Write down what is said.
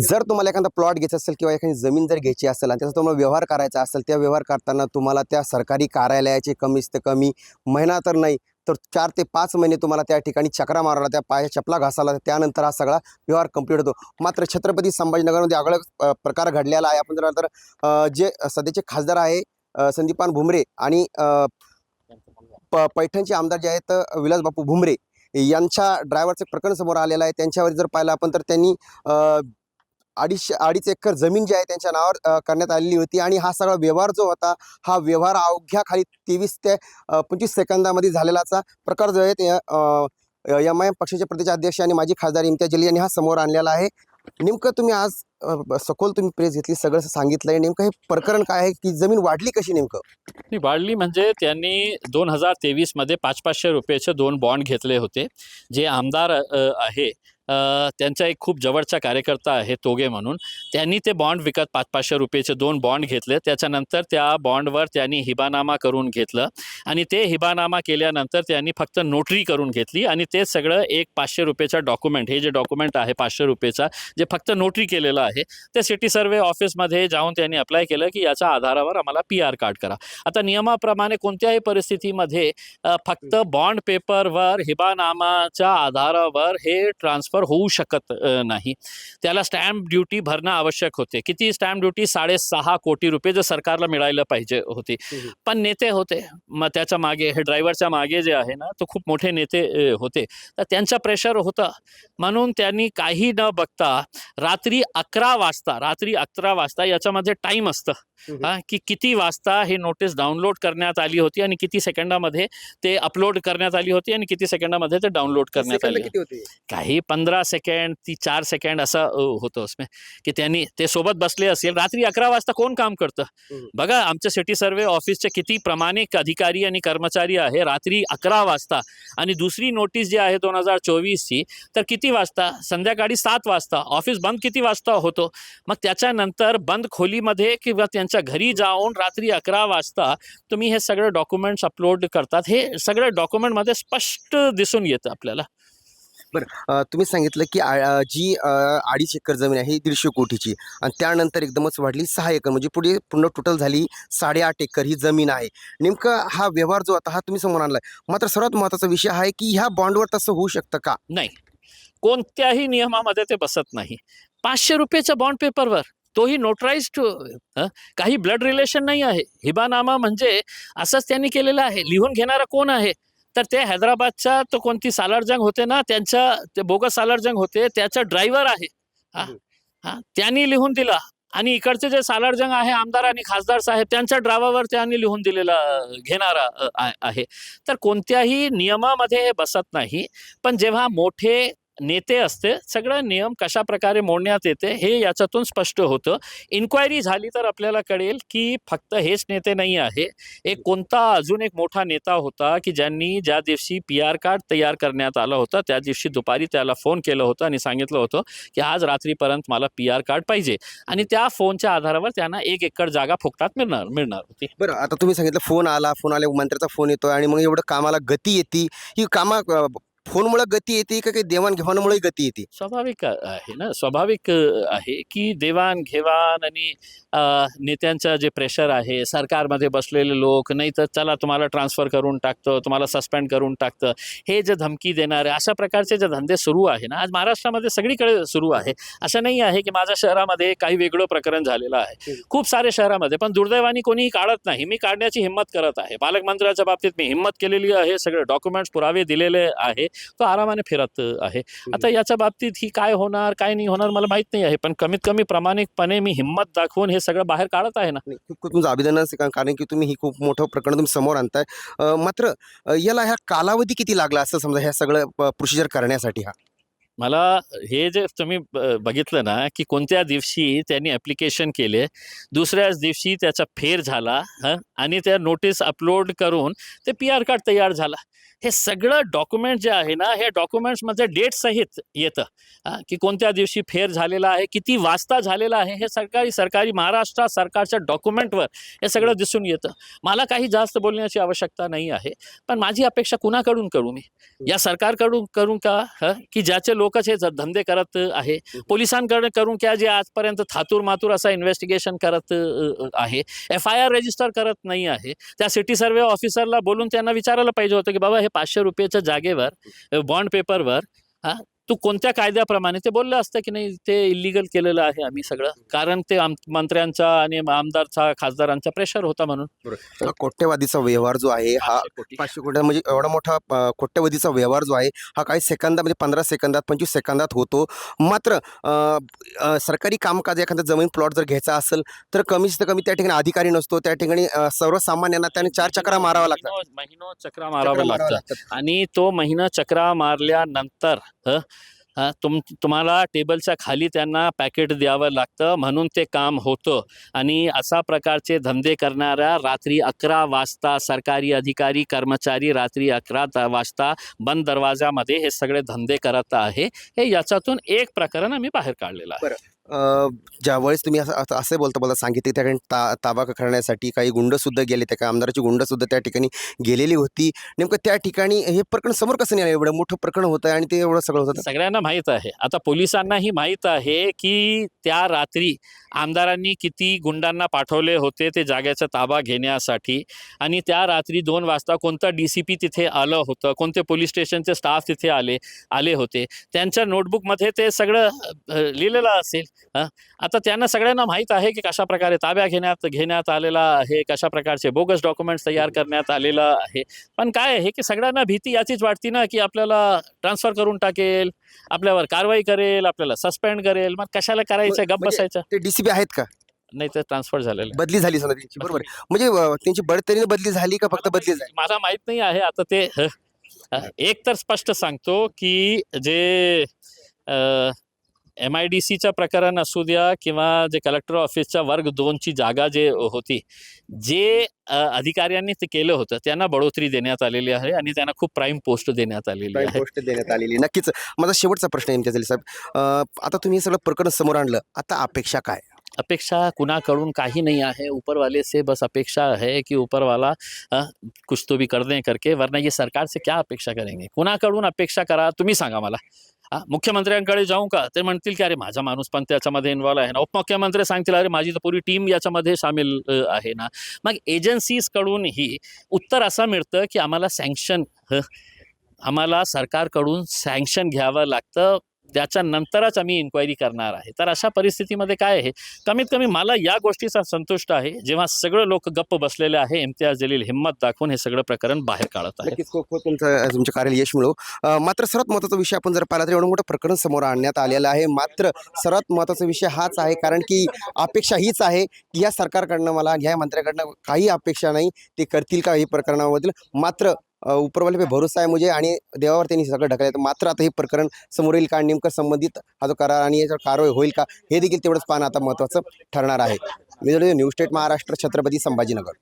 जर तुम्हाला एखादा प्लॉट घ्यायचा असेल किंवा एखादी जमीन जर घ्यायची असेल आणि त्याचा तुम्हाला व्यवहार करायचा असेल त्या व्यवहार करताना तुम्हाला त्या सरकारी कार्यालयाचे कमीच कमी महिना तर नाही तर चार ते पाच महिने तुम्हाला त्या ठिकाणी चक्रा मारायला त्या पाया चपला घासायला त्यानंतर हा सगळा व्यवहार कंप्लीट होतो. मात्र छत्रपती संभाजीनगरमध्ये आगळा प्रकार घडलेला आहे. आपण जर तर जे सध्याचे खासदार आहे संदीपान भुमरे आणि पैठणचे आमदार जे आहेत विलासबापू भुमरे यांच्या ड्रायव्हरचं प्रकरण समोर आलेलं आहे. त्यांच्यावर जर पाहिलं आपण तर त्यांनी अडीचशे अडीच एकर जमीन जी आहे त्यांच्या नावावर करण्यात आलेली होती. आणि हा सगळा व्यवहार जो होता हा व्यवहार अवघ्याखाली तेवीस ते पंचवीस सेकंदामध्ये झालेलाचा प्रकार जो आहे ते एम आय एम पक्षाचे प्रदेश अध्यक्ष आणि माजी खासदार इम्तियाज जलील यांनी हा समोर आणलेला आहे. नेमकं तुम्ही आज सखोल तुम्ही प्रेस घेतली सगळं सांगितलंय नेमकं हे प्रकरण काय आहे? की जमीन वाढली कशी नेमकं? ती वाढली म्हणजे त्यांनी दोन हजार तेवीसमध्ये पाच पाचशे रुपयाचे दोन बॉन्ड घेतले होते. जे आमदार आहे त्यांचा एक खूप जवळचा कार्यकर्ता आहे तोगे म्हणून. त्यांनी ते बॉन्ड विकत पाच पाचशे रुपयाचे दोन बॉन्ड घेतले. त्याच्यानंतर त्या बॉन्डवर त्यांनी हिबानामा करून घेतलं. आणि ते हिबानामा केल्यानंतर त्यांनी फक्त नोटरी करून घेतली आणि ते सगळं एक पाचशे रुपयाचा डॉक्युमेंट हे जे डॉक्युमेंट आहे पाचशे रुपयाचा जे फक्त नोटरी केलेलं आहे ते सिटी सर्वे ऑफिसमध्ये जाऊन त्यांनी अप्लाय केलं की याच्या आधारावर आम्हाला पी आर कार्ड करा. आता नियमाप्रमाणे कोणत्याही परिस्थितीमध्ये फक्त बॉन्ड पेपरवर हिबानामाच्या आधारावर हे ट्रान्सफर होऊ शकत नाही. त्याला स्टॅम्प ड्युटी भरणं आवश्यक होते. किती स्टॅम्प ड्युटी साडेसहा कोटी रुपये जर सरकारला मिळायला पाहिजे होती. पण नेते होते. मग त्याच्यामागे हे ड्रायव्हरच्या मागे जे आहे ना तो खूप मोठे नेते होते. तर त्यांचं प्रेशर होतं. म्हणून त्यांनी काही न बघता रात्री अकरा वाजता रात्री अकरा वाजता याच्यामध्ये टाईम असतं. हा की किती वाजता हे नोटीस डाउनलोड करण्यात आली होती आणि किती सेकंदामध्ये ते अपलोड करण्यात आली होती आणि किती सेकंदामध्ये ते डाउनलोड करण्यात आली काही पंधरा सेकंड ती चार सेकंड असं होतं उसमें की त्यांनी ते सोबत बसले असेल. रात्री अकरा वाजता कोण काम करतं. बघा आमच्या सिटी सर्वे ऑफिसचे किती प्रामाणिक अधिकारी आणि कर्मचारी आहे. रात्री अकरा वाजता. आणि दुसरी नोटीस जी आहे दोन हजार चोवीसची तर किती वाजता? संध्याकाळी सात वाजता. ऑफिस बंद किती वाजता होतो? मग त्याच्यानंतर बंद खोलीमध्ये किंवा त्यांच्या घरी जाऊन रात्री अकरा वाजता तुम्ही हे सगळं डॉक्युमेंट्स अपलोड करतात. हे सगळं डॉक्युमेंटमध्ये स्पष्ट दिसून येतं आपल्याला. बरं तुम्ही सांगितलं की आ- जी अडीच एकर जमीन आहे ही दीडशे कोटीची आणि त्यानंतर एकदमच वाढली सहा एकर म्हणजे पुढे पूर्ण टोटल झाली साडेआठ एकर ही जमीन आहे. नेमकं हा व्यवहार जो आता हा तुम्ही समोर आणलाय मात्र सर्वात महत्त्वाचा विषय आहे की ह्या बॉन्डवर तसं होऊ शकतं का? नाही. कोणत्याही नियमामध्ये ते बसत नाही. पाचशे रुपयाच्या बॉन्ड पेपरवर तोही नोटराइज्ड काही ब्लड रिलेशन नाही आहे. हिबानामा म्हणजे असंच त्यांनी केलेलं आहे. लिहून घेणारा कोण आहे? तर ते हैदराबादच्या तो कोणती सालारजंग होते ना त्यांच्या ते बोगस सालारजंग होते त्याचा ड्रायव्हर आहे. हा. हा त्यांनी लिहून दिला. आणि इकडचे जे सालारजंग आहे आमदार आणि खासदार साहेब त्यांच्या ड्रायव्हरवर त्यांनी लिहून दिलेला घेणारा आहे. तर कोणत्याही नियमामध्ये हे बसत नाही. पण जेव्हा मोठे नेते असते सगळं नियम कशा प्रकारे मोडण्यात येते हे याच्यातून स्पष्ट होतं. इन्क्वायरी झाली तर आपल्याला कळेल की फक्त हेच नेते नाही आहे. एक कोणता अजून एक मोठा नेता होता की ज्यांनी ज्या दिवशी पी आर कार्ड तयार करण्यात आलं होतं त्या दिवशी दुपारी त्याला फोन केलं होतं आणि सांगितलं होतं की आज रात्रीपर्यंत मला पी आर कार्ड पाहिजे. आणि त्या फोनच्या आधारावर त्यांना एक एकर जागा फुकटात मिळणार मिळणार होती. बरं आता तुम्ही सांगितलं फोन आला फोन आल्या मंत्र्याचा फोन येतो आणि मग एवढं कामाला गती येते. ही कामा फोनमुळे गती येते का काही देवाणघेवाणमुळे गती येते? स्वाभाविक आहे ना. स्वाभाविक आहे की देवाणघेवाण आणि नेत्यांचं जे प्रेशर आहे सरकारमध्ये बसलेले लोक नाही तर चला तुम्हाला ट्रान्सफर करून टाकतं तुम्हाला सस्पेंड करून टाकतं हे जे धमकी देणारे अशा प्रकारचे जे धंदे सुरू आहे ना आज महाराष्ट्रामध्ये सगळीकडे सुरू आहे. असं नाही आहे की माझ्या शहरामध्ये काही वेगळं प्रकरण झालेलं आहे. खूप सारे शहरामध्ये पण दुर्दैवाने कोणीही काढत नाही. मी काढण्याची हिंमत करत आहे. पालकमंत्र्याच्या बाबतीत मी हिंमत केलेली आहे. सगळे डॉक्युमेंट्स पुरावे दिलेले आहे. तो आरामाने फिरत आहे. आता याच्या बाबतीत ही काय होणार काय नाही होणार मला माहीत नाही आहे. पण कमीत कमी प्रामाणिकपणे मी हिंमत दाखवून हे सगळं बाहेर काढत आहे ना. नाही, खूप खूप तुमचं अभिनंदन आहे, कारण- कारण की तुम्ही ही खूप मोठं प्रकरण तुम्ही समोर आणताय. अ, मात्र अ, याला ह्या कालावधी किती लागला असं समजा ह्या सगळं प्रोसिजर करण्यासाठी हा? मला हे जे तुम्ही ब- बघितलं ना की कोणत्या दिवशी त्यांनी ॲप्लिकेशन केले दुसऱ्याच दिवशी त्याचा फेर झाला हं? आणि त्या नोटीस अपलोड करून ते पी आर कार्ड तयार झाला. हे सगळं डॉक्युमेंट जे आहे ना हे डॉक्युमेंट्समध्ये डेट सहित येतं की कोणत्या दिवशी फेर झालेला आहे किती वाजता झालेला आहे हे सरकारी सरकारी महाराष्ट्र सरकारच्या डॉक्युमेंटवर हे सगळं दिसून येतं. मला काही जास्त बोलण्याची आवश्यकता नाही आहे पण माझी अपेक्षा कुणाकडून करू मी? या सरकारकडून करू का हं? की ज्याचे लोक लोकच हे धंदे करत आहे. पोलिसांकडे करून क्या जे आजपर्यंत थातूर मातूर असा इन्व्हेस्टिगेशन करत आहे. एफ आय आर रजिस्टर करत नाही आहे. त्या सिटी सर्वे ऑफिसरला बोलून त्यांना विचारायला पाहिजे होतं की बाबा हे पाचशे रुपयाच्या जागेवर बॉन्ड पेपरवर हा तू कोणत्या कायद्याप्रमाणे ते बोललं असतं की नाही ते इलिगल केलेलं आहे आम्ही सगळं? कारण ते मंत्र्यांचा आणि आमदारचा खासदारांचा प्रेशर होता म्हणून. कोट्यवादीचा व्यवहार जो आहे हा पाचशे कोटी. म्हणजे एवढा मोठा कोट्यवधीचा व्यवहार जो आहे हा काही सेकंदामध्ये पंधरा सेकंदात पंचवीस सेकंदात होतो. मात्र सरकारी कामकाज एखादा जमीन प्लॉट जर घ्यायचा असेल तर कमीत कमी त्या ठिकाणी अधिकारी नसतो. त्या ठिकाणी सर्वसामान्यांना त्याने चार चक्रा मारावा लागतात. महिनो चक्रा मारावं मारावं लागतं लागतात. आणि तो महिना चक्रा मारल्यानंतर ह, हा, तुम तुम्हाला टेबलच्या खाली त्यांना पॅकेट द्यावं लागतं म्हणून ते काम होतं. आणि अशा प्रकारचे धंदे करणाऱ्या रात्री अकरा वाजता सरकारी अधिकारी कर्मचारी रात्री अकरा वाजता बंद दरवाजामध्ये हे सगळे धंदे करत आहे. हे याच्यातून एक प्रकरण आम्ही बाहेर काढलेलं आहे. ज्यावेळेस तुम्ही असं असे बोलता बोलता सांगितले त्या ठिकाणी ता ताबा करण्यासाठी काही गुंडसुद्धा गेले त्या काही आमदाराची गुंडसुद्धा त्या ठिकाणी गेलेली होती. नेमकं त्या ठिकाणी हे प्रकरण समोर कसं नाही एवढं मोठं प्रकरण होतं आणि ते एवढं सगळं होतं? सगळ्यांना माहीत आहे. आता पोलिसांनाही माहीत आहे की त्या रात्री आमदारांनी किती गुंडांना पाठवले होते ते जाग्याचा ताबा घेण्यासाठी आणि त्या रात्री दोन वाजता कोणतं डी सी पी तिथे आलं होतं कोणते पोलीस स्टेशनचे स्टाफ तिथे आले आले होते. त्यांच्या नोटबुकमध्ये ते सगळं लिहिलेलं असेल. आता त्यांना सगळ्यांना माहीत आहे की कशा प्रकारे ताब्या घेण्यात घेण्यात आलेला आहे कशा प्रकारचे बोगस डॉक्युमेंट्स तयार करण्यात आलेलं आहे. पण काय आहे की सगळ्यांना भीती याचीच वाटते ना की आपल्याला ट्रान्सफर करून टाकेल आपल्यावर कारवाई करेल आपल्याला सस्पेंड करेल. मग कशाला करायचं गप म्हणजे- बसायचं? ते डीसीपी आहेत का? नाही तर ट्रान्सफर झालेलं. आहे. बदली झाली समजा त्यांची बरोबर आहे. म्हणजे अ, त्यांची बढतरीने बदली झाली का फक्त बदली झाली? मला माहीत नाही आहे. आता ते ह, एक तर स्पष्ट सांगतो की जे एम आय डी सीचं प्रकरण असू द्या किंवा जे कलेक्टर ऑफिसच्या वर्ग दोनची जागा जे होती जे अधिकाऱ्यांनी ते केलं होतं त्यांना बढोतरी देण्यात आलेली आहे आणि त्यांना खूप प्राईम पोस्ट देण्यात आलेली आहे. गोष्ट देण्यात आलेली. नक्कीच माझा शेवटचा प्रश्न इम्तियाज अली साहेब. आता तुम्ही हे सगळं प्रकरण समोर आणलं आता अपेक्षा काय? अपेक्षा कुणाकडून काही नहीं आहे. ऊपर वाले से बस अपेक्षा है कि ऊपर वाला कुछ तो भी कर दें करके वरना ये सरकार से क्या अपेक्षा करेंगे? कुणाकडून अपेक्षा करा तुम्ही सांगा मला. मुख्यमंत्र्यांकडे जाऊ का? ते म्हणतील की अरे माझा माणूस पण त्याच्यामध्ये इन्व्हॉल्व आहे ना. उपमुख्यमंत्री सांगतील अरे माझी तर पुरी टीम याच्यामध्ये सामील आहे ना. मग एजन्सीजकडूनही उत्तर असं मिळतं की आम्हाला सँक्शन आम्हाला सरकारकडून सँक्शन घ्यावं लागतं. त्याच्यानंतरच आम्ही इन्क्वायरी करणार आहे. तर अशा परिस्थितीमध्ये काय आहे? कमीत कमी मला या गोष्टीचा संतुष्ट आहे. जेव्हा सगळं लोक गप्प बसलेले आहे इम्तियाज जलील हिंमत दाखवून हे सगळं प्रकरण बाहेर काढत आहे नक्कीच. खूप खूप तुमचं तुमच्या कार्याला यश मिळो. मात्र सर्वात महत्त्वाचा विषय आपण जर पाहिला तर एवढं मोठं प्रकरण समोर आणण्यात आलेलं आहे. मात्र सर्वात महत्त्वाचा विषय हाच आहे कारण की अपेक्षा हीच आहे की या सरकारकडनं मला ह्या मंत्र्याकडनं काही अपेक्षा नाही ते करतील का हे प्रकरणामधील. मात्र उपरवाले पे भरोसा आहे मुझे आणि देवावर त्यांनी सगळं ढकललं मात्र आता हे प्रकरण समोर येईल का? नेमकं संबंधित हा जो करार आणि याच्यावर कारवाई होईल का? हे देखील तेवढंच पाहणं आता महत्त्वाचं ठरणार आहे. मी न्यूज स्टेट महाराष्ट्र छत्रपती संभाजीनगर.